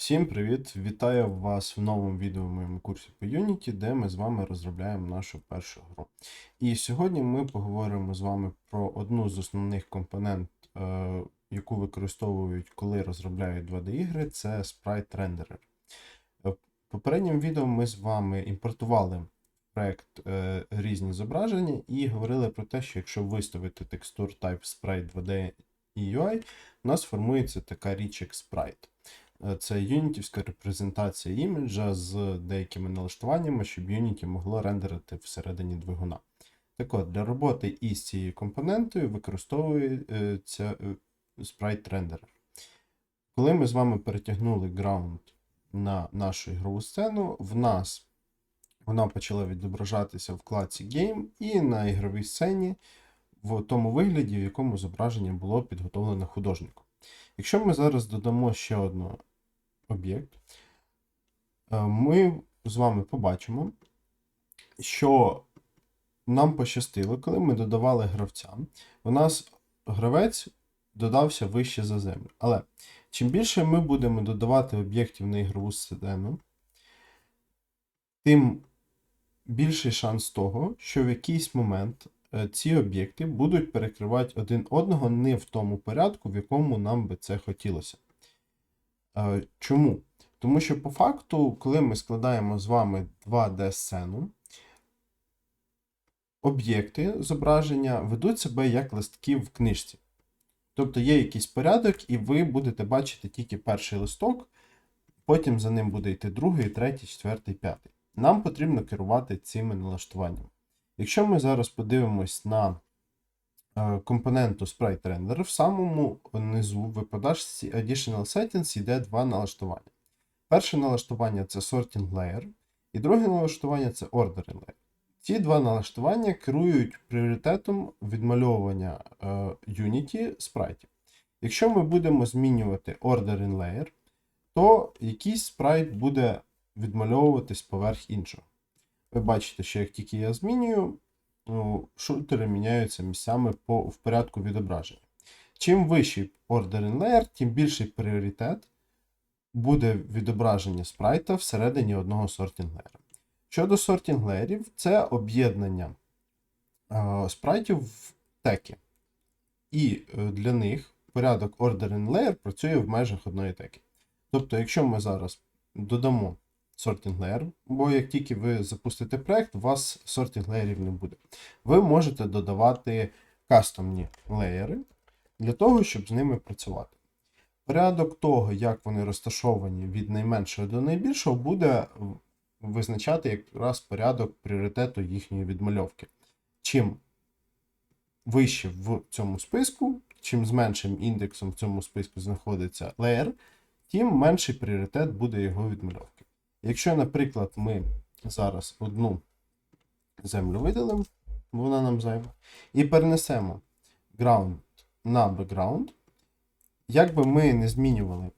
Всім привіт! Вітаю вас в новому відео в моєму курсі по Unity, де ми з вами розробляємо нашу першу гру. І сьогодні ми поговоримо з вами про одну з основних компонент, е, яку використовують, коли розробляють 2D-ігри, це Renderer. Е, В попередньому відео ми з вами імпортували в проект е, різні зображення і говорили про те, що якщо виставити текстур Type Sprite 2D і UI, у нас формується така річ як Sprite. Е, Це юнітівська репрезентація іміджа з деякими налаштуваннями, щоб Unity могло рендерити всередині двигуна. Так от, для роботи із цією компонентою використовується е, Sprite Renderer. Коли ми з вами перетягнули ground на нашу ігрову сцену, в нас вона почала відображатися в вкладці Game і на ігровій сцені в тому вигляді, в якому зображення було підготовлене художником. Якщо ми зараз додамо ще один об'єкт, е, ми з вами побачимо, що нам пощастило, коли ми додавали гравця, у нас гравець додався вище за землю. Але чим більше ми будемо додавати об'єктів на ігрову сцену, тим більший шанс того, що в якийсь момент е, ці об'єкти будуть перекривати один одного не в тому порядку, в якому нам би це хотілося. Е, Чому? Тому що по факту, коли ми складаємо з вами 2D-сцену, об'єкти зображення ведуть себе як листки в книжці. Тобто є якийсь порядок, і ви будете бачити тільки перший листок, потім за ним буде йти другий, третій, четвертий, п'ятий. Нам потрібно керувати цими налаштуваннями. Якщо ми зараз подивимось на компоненту Sprite Render, в самому низу в подашці Additional Settings йде два налаштування. Перше налаштування це Sorting Layer, і друге налаштування це Ordering Layer. Ці два налаштування керують пріоритетом відмальовування е, Unity спрайтів. Якщо ми будемо змінювати Ordering Layer, то якийсь спрайт буде відмальовуватись поверх іншого. Ви бачите, що як тільки я змінюю, ну, шутери міняються місцями по, в порядку відображення. Чим вищий Ordering Layer, тим більший пріоритет буде відображення спрайта всередині одного Sorting Layer. Щодо Sorting Layer, це об'єднання е, спрайтів в теки. І е, для них порядок Ordering Layer працює в межах одної теки. Тобто, якщо ми зараз додамо Sorting Layer, бо як тільки ви запустите проект, у вас Sorting Layer не буде. Ви можете додавати кастомні леєри для того, щоб з ними працювати. Порядок того, як вони розташовані від найменшого до найбільшого, буде визначати якраз порядок пріоритету їхньої відмальовки. Чим вище в цьому списку, чим з меншим індексом в цьому списку знаходиться леєр, тим менший пріоритет буде його відмальовки. Якщо, наприклад, ми зараз одну землю видалимо, вона нам зайва, і перенесемо ground на background, як би ми не змінювали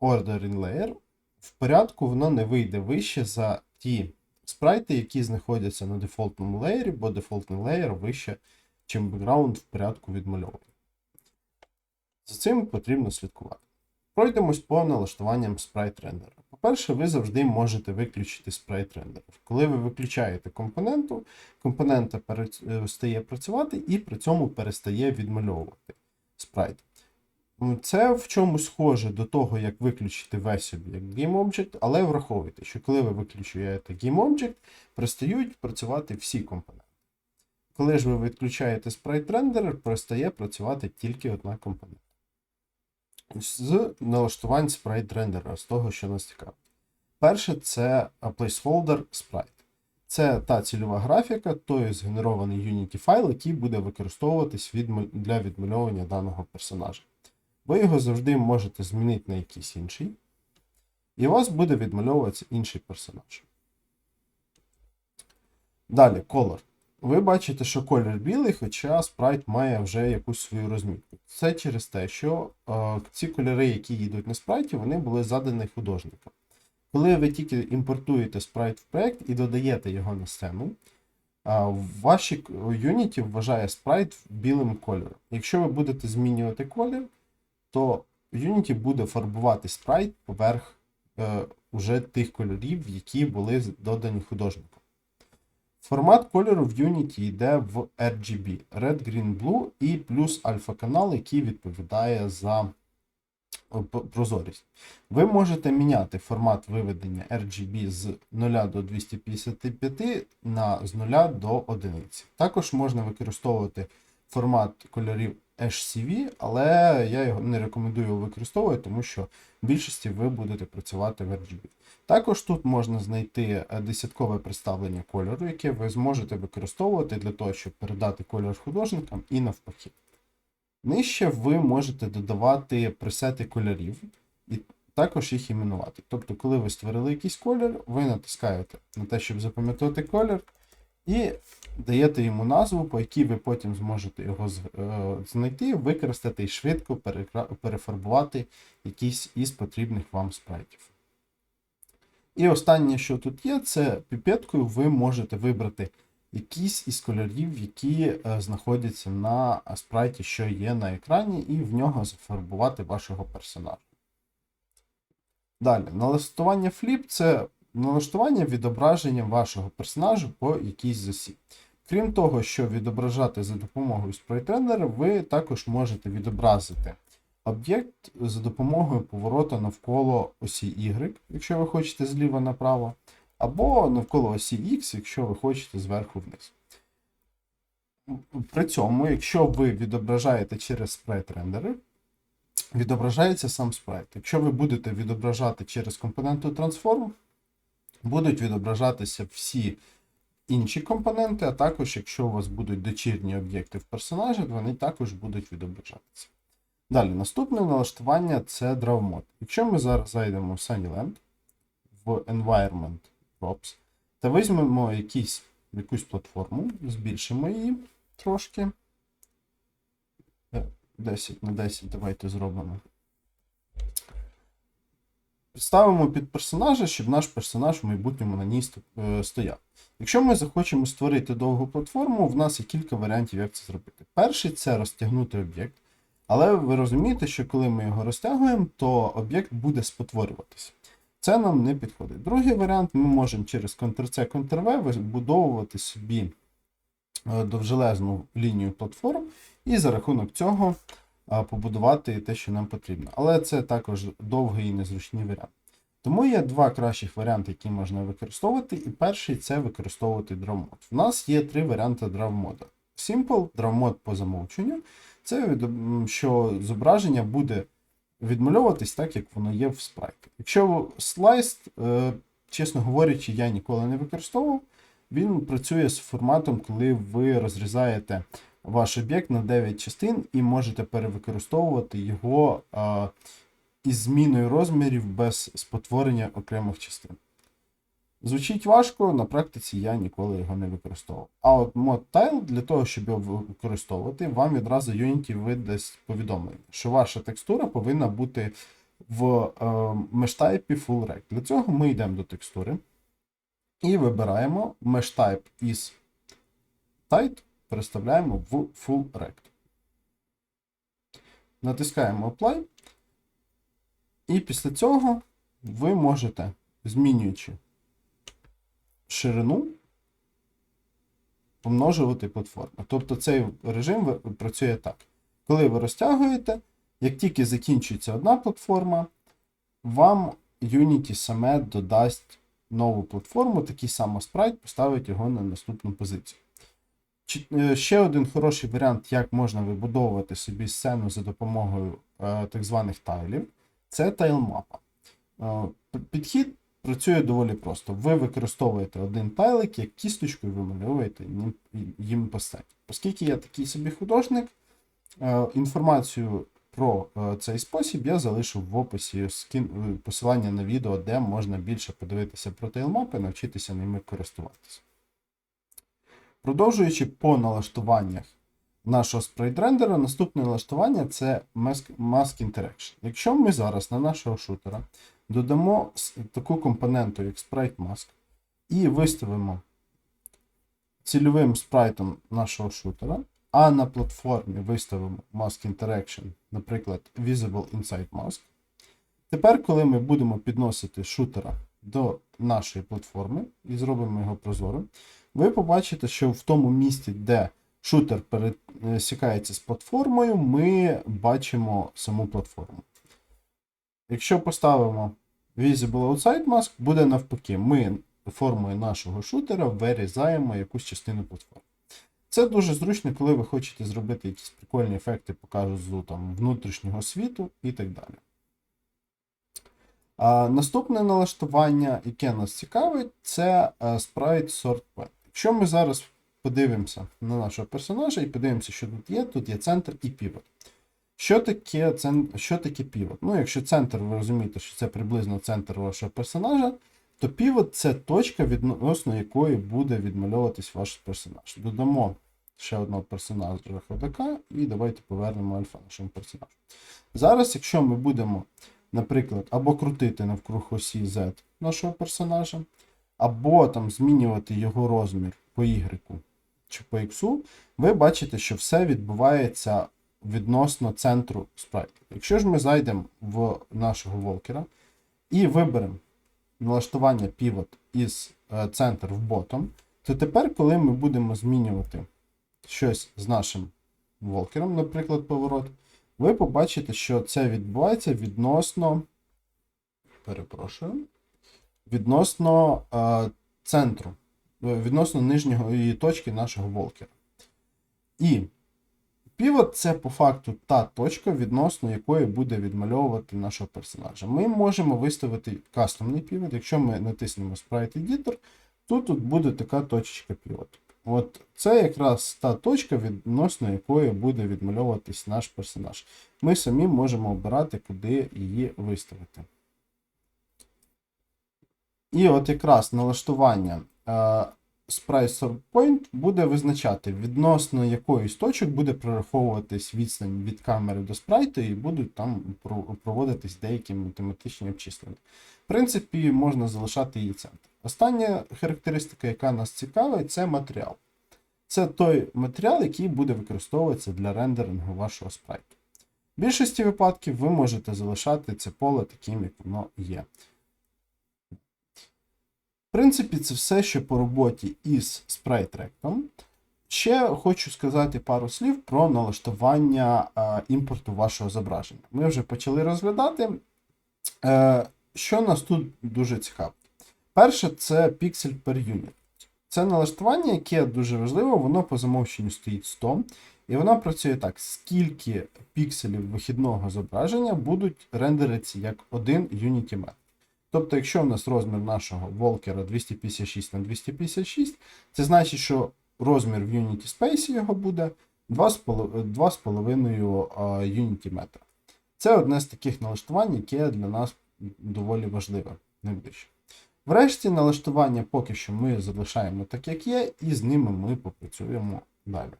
order in layer, в порядку воно не вийде вище за ті спрайти, які знаходяться на дефолтному леєрі, бо дефолтний леєр вище, чим бекграунд в порядку відмальований. За цим потрібно слідкувати. Пройдемось по налаштуванням Render. По-перше, ви завжди можете виключити Render. Коли ви виключаєте компоненту, компонента перестає працювати і при цьому перестає відмальовувати спрайт. Це в чомусь схоже до того, як виключити весь об'єкт GameObject, але враховуйте, що коли ви виключуєте GameObject, перестають працювати всі компоненти. Коли ж ви відключаєте Renderer, перестає працювати тільки одна компонента. З налаштувань Sprite Renderer, з того, що нас цікавить. Перше, це placeholder Sprite. Це та цільова графіка, той згенерований Unity файл, який буде використовуватись для відмальовування даного персонажа. Ви його завжди можете змінити на якийсь інший, і у вас буде відмальовуватися інший персонаж. Далі, color. Ви бачите, що колір білий, хоча спрайт має вже якусь свою розмітку. Це через те, що е, ці кольори, які йдуть на спрайті, вони були задані художником. Коли ви тільки імпортуєте спрайт в проект і додаєте його на сцену, ваші Unity вважає спрайт білим кольором. Якщо ви будете змінювати колір, то Unity буде фарбувати спрайт поверх е, уже тих кольорів, які були додані художником. Формат кольору в Unity йде в RGB Red, Green, Blue і плюс альфа-канал, який відповідає за е, прозорість. Ви можете міняти формат виведення RGB з 0 до 255 на з 0 до 1. Також можна використовувати формат кольорів HCV, але я його не рекомендую використовувати, тому що в більшості ви будете працювати в RGB. Також тут можна знайти е, десяткове представлення кольору, яке ви зможете використовувати для того, щоб передати кольор художникам і навпаки. Нижче ви можете додавати пресети кольорів і також їх іменувати. Тобто, коли ви створили якийсь колір, ви натискаєте на те, щоб запам'ятати колір, і даєте йому назву, по якій ви потім зможете його е, знайти, використати і швидко перефарбувати якийсь із потрібних вам спрайтів. І останнє, що тут є, це піпеткою ви можете вибрати якийсь із кольорів, які е, знаходяться на спрайті, що є на екрані, і в нього зафарбувати вашого персонажа. Далі, налаштування фліп це налаштування відображення вашого персонажа по якійсь засі. Крім того, що відображати за допомогою спрайтрендера, ви також можете відобразити об'єкт за допомогою повороту навколо осі Y, якщо ви хочете зліва направо, або навколо осі X, якщо ви хочете зверху вниз. При цьому, якщо ви відображаєте через спрайт-рендери, відображається сам спрайт. Якщо ви будете відображати через компоненту Transform, будуть відображатися всі інші компоненти, а також, якщо у вас будуть дочірні об'єкти в персонажі, вони також будуть відображатися. Далі, наступне налаштування це Draw Mode. Якщо ми зараз зайдемо в Sunnyland, в Environment Props, та візьмемо якісь, якусь платформу, збільшимо її трошки. Е, 10 на 10 давайте зробимо. Ставимо під персонажа, щоб наш персонаж в майбутньому на ній е, стояв. Якщо ми захочемо створити довгу платформу, в нас є кілька варіантів, як це зробити. Перший це розтягнути об'єкт. Але ви розумієте, що коли ми його розтягуємо, то об'єкт буде спотворюватися. Це нам не підходить. Другий варіант ми можемо через Ctrl-C, Ctrl-V вибудовувати собі е, довжелезну лінію платформ і за рахунок цього побудувати те, що нам потрібно. Але це також довгий і незручний варіант. Тому є два кращих варіанти, які можна використовувати. І перший це використовувати Draw Mode. У нас є три варіанти Draw Mode. Simple, Draw Mode по замовченню. Це що зображення буде відмальовуватись так, як воно є в спрайті. Якщо слайс, е, чесно говорячи, я ніколи не використовував. Він працює з форматом, коли ви розрізаєте ваш об'єкт на 9 частин і можете перевикористовувати його а, із зміною розмірів без спотворення окремих частин. Звучить важко, на практиці я ніколи його не використовував. А от мод Tile, для того, щоб його використовувати, вам відразу Unity видасть повідомлення, що ваша текстура повинна бути в е, мештайпі Full Rect. Для цього ми йдемо до текстури і вибираємо Type із Tight, переставляємо в Full Rect. Натискаємо Apply. І після цього ви можете, змінюючи ширину, помножувати платформу. Тобто цей режим працює так. Коли ви розтягуєте, як тільки закінчується одна платформа, вам Unity саме додасть нову платформу, такий самий спрайт, поставить його на наступну позицію. Е, Ще один хороший варіант, як можна вибудовувати собі сцену за допомогою е, так званих тайлів, це тайлмапа. Е, Підхід працює доволі просто. Ви використовуєте один тайлик як кісточку і вимальовуєте їм постать. Оскільки я такий собі художник, інформацію про цей спосіб я залишу в описі посилання на відео, де можна більше подивитися про тайлмапи, навчитися ними користуватися. Продовжуючи по налаштуваннях нашого спрайт-рендера, наступне налаштування це Mask, Interaction. Якщо ми зараз на нашого шутера додамо таку компоненту, як Sprite Mask, і виставимо цільовим спрайтом нашого шутера, а на платформі виставимо Mask Interaction, наприклад, Visible Inside Mask, Тепер, коли ми будемо підносити шутера до нашої платформи і зробимо його прозорим, ви побачите, що в тому місці, де шутер пересікається з платформою, ми бачимо саму платформу. Якщо поставимо Visible Outside Mask, буде навпаки, ми формою нашого шутера вирізаємо якусь частину платформи. Це дуже зручно, коли ви хочете зробити якісь прикольні ефекти показу там, внутрішнього світу і так далі. Наступне налаштування, яке нас цікавить, це Sprite Sort Point. Якщо ми зараз подивимося на нашого персонажа і подивимося, що тут є, тут є центр і півот. Що таке, що таке півот? Ну, якщо центр, ви розумієте, що це приблизно центр вашого персонажа, то півот це точка, відносно якої буде відмальовуватись ваш персонаж. Додамо ще одного персонажа ходака, і давайте повернемо альфа нашому персонажу. Зараз, якщо ми будемо, наприклад, або крутити навкруг осі Z нашого персонажа, або там змінювати його розмір по Y чи по X, ви бачите, що все відбувається відносно центру спрайту. Якщо ж ми зайдемо в нашого волкера і виберемо налаштування pivot із е, центр в bottom, то тепер, коли ми будемо змінювати щось з нашим волкером, наприклад, поворот, ви побачите, що це відбувається відносно. Перепрошую. Відносно е, центру, е, відносно нижньої точки нашого волкера. І Півот це по факту та точка, відносно якої буде відмальовувати нашого персонажа. Ми можемо виставити кастомний півот. Якщо ми натиснемо Sprite Editor, то тут буде така точечка півот. От це якраз та точка, відносно якої буде відмальовуватись наш персонаж. Ми самі можемо обирати, куди її виставити. І от якраз налаштування е, Sprite Sort Point буде визначати, відносно якої з точок буде прораховуватись відстань від камери до спрайту, і будуть там проводитись деякі математичні обчислення. В принципі, можна залишати її центр. Остання характеристика, яка нас цікавить, це матеріал. Це той матеріал, який буде використовуватися для рендерингу вашого спрайту. В більшості випадків ви можете залишати це поле таким, як воно є. В принципі, це все, що по роботі із спрайтректом. Ще хочу сказати пару слів про налаштування е, імпорту вашого зображення. Ми вже почали розглядати. Е, що нас тут дуже цікаво? Перше, це піксель per unit. Це налаштування, яке дуже важливо, воно по замовченню стоїть 100. І воно працює так: скільки пікселів вихідного зображення будуть рендеритися як один Unity метр. Тобто, якщо в нас розмір нашого волкера 256 на 256, це значить, що розмір в Unity Space його буде 2,5 Unity метра. Це одне з таких налаштувань, яке для нас доволі важливе найближче. Врешті налаштування поки що ми залишаємо так, як є, і з ними ми попрацюємо далі.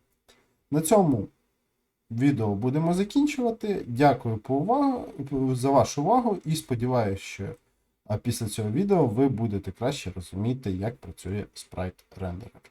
На цьому відео будемо закінчувати. Дякую за вашу увагу і сподіваюся, що після цього відео ви будете краще розуміти, як працює спрайт рендерер.